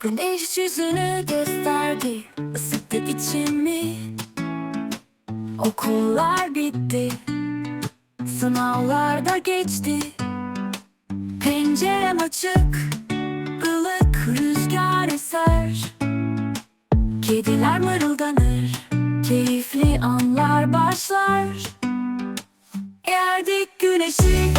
Güneş yüzünü gösterdi ısıttı içimi. Okullar bitti Sınavlarda geçti. Pencerem açık ılık rüzgar eser. Kediler mırıldanır Keyifli anlar başlar. Yerdik güneşi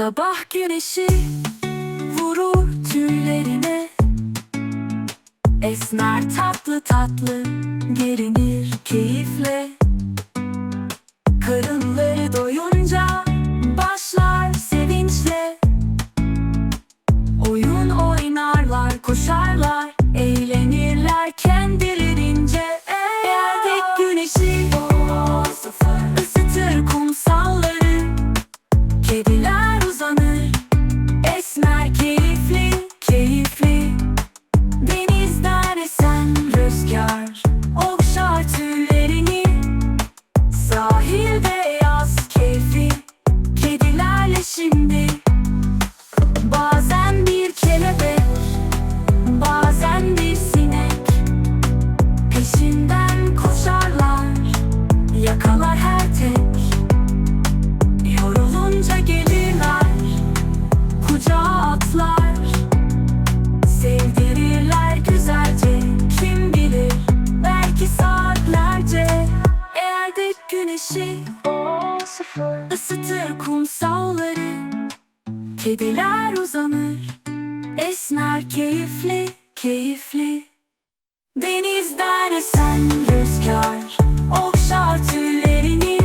Sabah güneşi Vurur tüylerine. Esmer tatlı tatlı Gerinir keyifle. Karınları Peşinden koşarlar Yakalar her tek. Yorulunca gelirler Kucağa atlar. Sevdirirler güzelce Kim bilir belki saatlerce. Eğer güneşi ısıtır kumsalları Kediler uzanır. Esmer keyifli keyifli Denizden esen rüzgar Okşar tüylerini.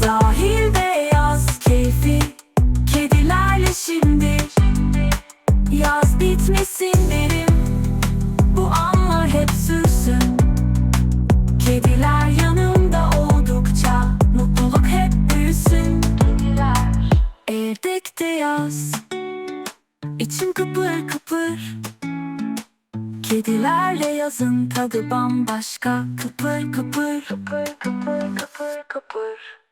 Sahilde yaz keyfi Kedilerle şimdi. Yaz bitmesin derim Bu anlar hep sürsün. Kediler yanımda oldukça Mutluluk hep büyüsün. Kediler Evdekte yaz İçim kıpır kıpır Kedilerle yazın tadı bambaşka. Kıpır kıpır. Kıpır kıpır kıpır kıpır